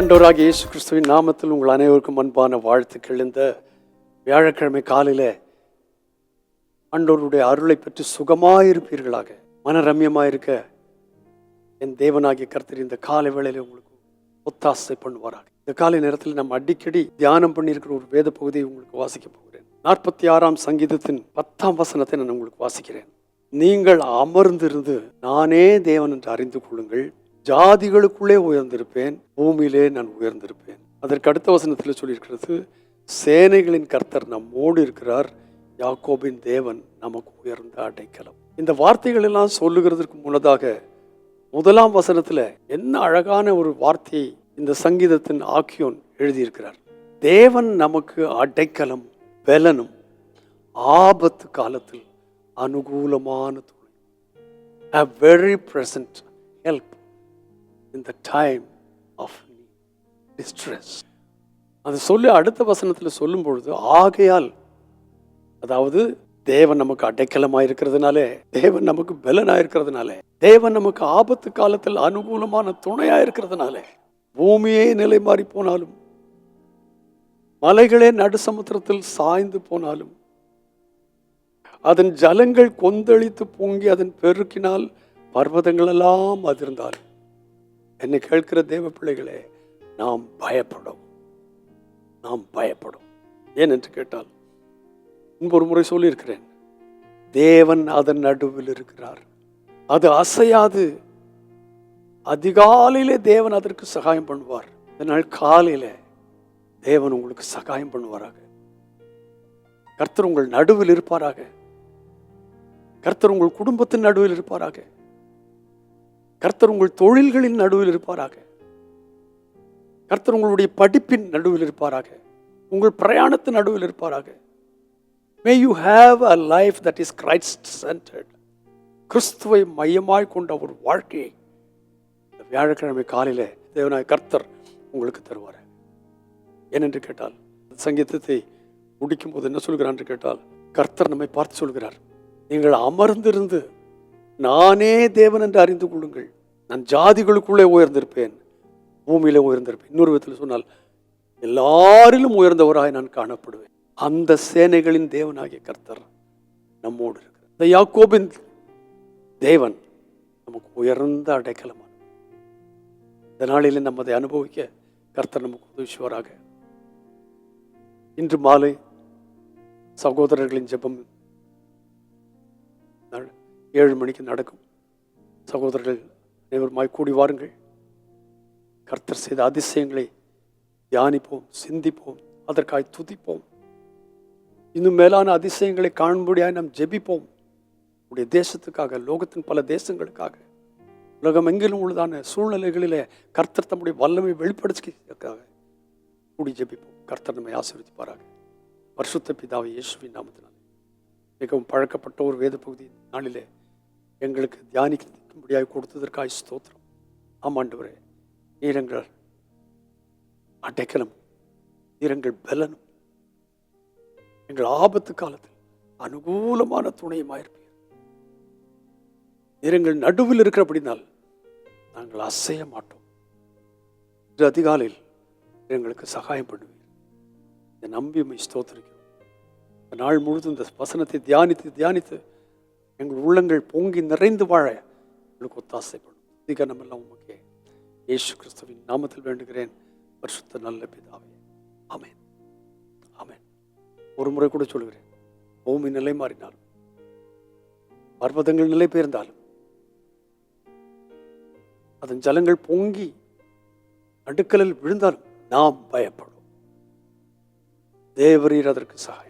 ஆண்டவராகிய இயேசு கிறிஸ்துவின் நாமத்தில் உங்கள் அனைவருக்கும் அன்பான வாழ்த்துக்கள். இந்த வியாழக்கிழமை காலையில் ஆண்டோருடைய அருளை பெற்று ரம்மியமா இருக்க என் தேவனாகிய கர்த்தர் இந்த காலை வேளையில் உங்களுக்கு ஒத்தாசை பண்ணுவாராக. இந்த காலை நேரத்தில் நம்ம அடிக்கடி தியானம் பண்ணியிருக்கிற ஒரு வேத பகுதியை உங்களுக்கு வாசிக்க போகிறேன். நாற்பத்தி ஆறாம் சங்கீதத்தின் பத்தாம் வசனத்தை நான் உங்களுக்கு வாசிக்கிறேன். நீங்கள் அமர்ந்திருந்து நானே தேவன் என்று அறிந்து கொள்ளுங்கள். ஜாதிகளுக்குள்ளே உயர்ந்திருப்பேன் பூமியிலே நான் உயர்ந்திருப்பேன். அதற்கு அடுத்த வசனத்தில் சொல்லியிருக்கிறது சேனைகளின் கர்த்தர் நம்மோடு இருக்கிறார் யாக்கோபின் தேவன் நமக்கு உயர்ந்த அடைக்கலம். இந்த வார்த்தைகள் எல்லாம் சொல்லுகிறதுக்கு முன்னதாக முதலாம் வசனத்தில் என்ன அழகான ஒரு வார்த்தையை இந்த சங்கீதத்தின் ஆக்கியோன் எழுதியிருக்கிறார். தேவன் நமக்கு அடைக்கலம் பலனும் ஆபத்து காலத்தில் அனுகூலமான துணை a very present help in the time of distress. அது சொல்லி அடுத்த வசனத்தில் சொல்லும் பொழுது ஆகையால் அதாவது தேவன் நமக்கு அடைக்கலமாக இருக்கிறதுனாலே தேவன் நமக்கு பலனாக இருக்கிறதுனாலே தேவன் நமக்கு ஆபத்து காலத்தில் அனுகூலமான துணையாக இருக்கிறதுனாலே பூமியே நிலை மாறி போனாலும் மலைகளே நடுசமுத்திரத்தில் சாய்ந்து போனாலும் அதன் ஜலங்கள் கொந்தளித்து பொங்கி அதன் பெருக்கினால் பர்வதங்களெல்லாம் அதிர்ந்தாலும் என்னை கேட்கிற தேவ பிள்ளைகளே நாம் பயப்படும். நாம் பயப்படும். ஏன் என்று கேட்டால் முன்பு ஒரு முறை சொல்லியிருக்கிறேன் தேவன் அதன் நடுவில் இருக்கிறார். அது அசையாது. அதிகாலையிலே தேவன் அதற்கு சகாயம் பண்ணுவார். இதனால் காலையில தேவன் உங்களுக்கு சகாயம் பண்ணுவாராக. கர்த்தர் உங்கள் நடுவில் இருப்பாராக. கர்த்தர் உங்கள் குடும்பத்தின் நடுவில் இருப்பாராக. கர்த்தர் உங்கள் தொழில்களின் நடுவில் இருப்பாராக. கர்த்தர் உங்களுடைய படிப்பின் நடுவில் இருப்பாராக. உங்கள் பிரயாணத்தின் நடுவில் இருப்பாராக. May you have a life that is Christ centred கிறிஸ்துவை மையமாய் கொண்ட ஒரு வாழ்க்கையை வியாழக்கிழமை காலையில் தேவனாய் கர்த்தர் உங்களுக்கு தருவார். ஏனென்று கேட்டால் சங்கீதத்தை முடிக்கும் போது என்ன சொல்கிறான் என்று கேட்டால் கர்த்தர் நம்மை பார்த்து சொல்கிறார். நீங்கள் அமர்ந்திருந்து நானே தேவன் என்று அறிந்து கொள்ளுங்கள். நான் ஜாதிகளுக்குள்ளே உயர்ந்திருப்பேன். பூமியிலே உயர்ந்திருப்பேன். இன்னொரு விதத்தில் சொன்னால் எல்லாரிலும் உயர்ந்தவராய் நான் காணப்படுவேன். அந்த சேனைகளின் தேவனாகிய கர்த்தர் நம்மோடு இருக்கிறார். இந்த யாக்கோபின் தேவன் நமக்கு உயர்ந்த அடைக்கலமான இந்த நாளில் நம்ம அதை அனுபவிக்க கர்த்தர் நமக்கு உதவிச்சுவராக இன்று மாலை சகோதரர்களின் ஜெபம். நட- ஏழு மணிக்கு நடக்கும். சகோதரர்கள் அனைவருமாய் கூடி வாருங்கள். கர்த்தர் செய்த அதிசயங்களை தியானிப்போம் சிந்திப்போம் அதற்காய் துதிப்போம். இன்னும் மேலான அதிசயங்களை காணும்படியாக நாம் ஜெபிப்போம். உடைய தேசத்துக்காக லோகத்தின் பல தேசங்களுக்காக. உலகம் எங்கிலும் உள்ளதான சூழ்நிலைகளிலே கர்த்தர் தம்முடைய வல்லமை வெளிப்படுத்திக்காக கூடி ஜெபிப்போம். கர்த்தர் நம்மை ஆசீர்வதிப்பாராக. பரிசுத்த பிதாவை இயேசுவின் நாமத்தினாலே. மிகவும் பழக்கப்பட்ட ஒரு வேத பகுதி நாளிலே எங்களுக்கு தியானிக்கும்படியாக கொடுத்ததற்காய் ஸ்தோத்திரம். ஆமாண்டவரே நீரங்கள் அடைக்கலம் நீரங்கள் பலனும் எங்கள் ஆபத்து காலத்தில் அனுகூலமான துணையுமாயிருப்பீர். நீரங்கள் நடுவில் இருக்கிறபடினால் நாங்கள் அசைய மாட்டோம். இன்று அதிகாலையில் எங்களுக்கு சகாயம் பண்ணுவீர். இதை நம்பி ஸ்தோத்திரிக்க நாள் முழுதும் இந்த வசனத்தை தியானித்து தியானித்து எங்கள் உள்ளங்கள் பொங்கி நிறைந்து வாழ எங்களுக்கு ஒத்தாசைப்படும் அதிகாரம் எல்லாம் உமக்கே இயேசு கிறிஸ்துவின் நாமத்தில் வேண்டுகிறேன். பரிசுத்த நல்ல பிதாவே. ஆமேன். ஆமேன். ஒரு முறை கூட சொல்கிறேன் பூமி நிலை மாறினாலும் பர்வதங்கள் நிலை பெயர்ந்தாலும் அதன் ஜலங்கள் பொங்கி நடுக்கலில் விழுந்தாலும் நாம் பயப்படும் தேவரீர் அதற்கு சகாயம்.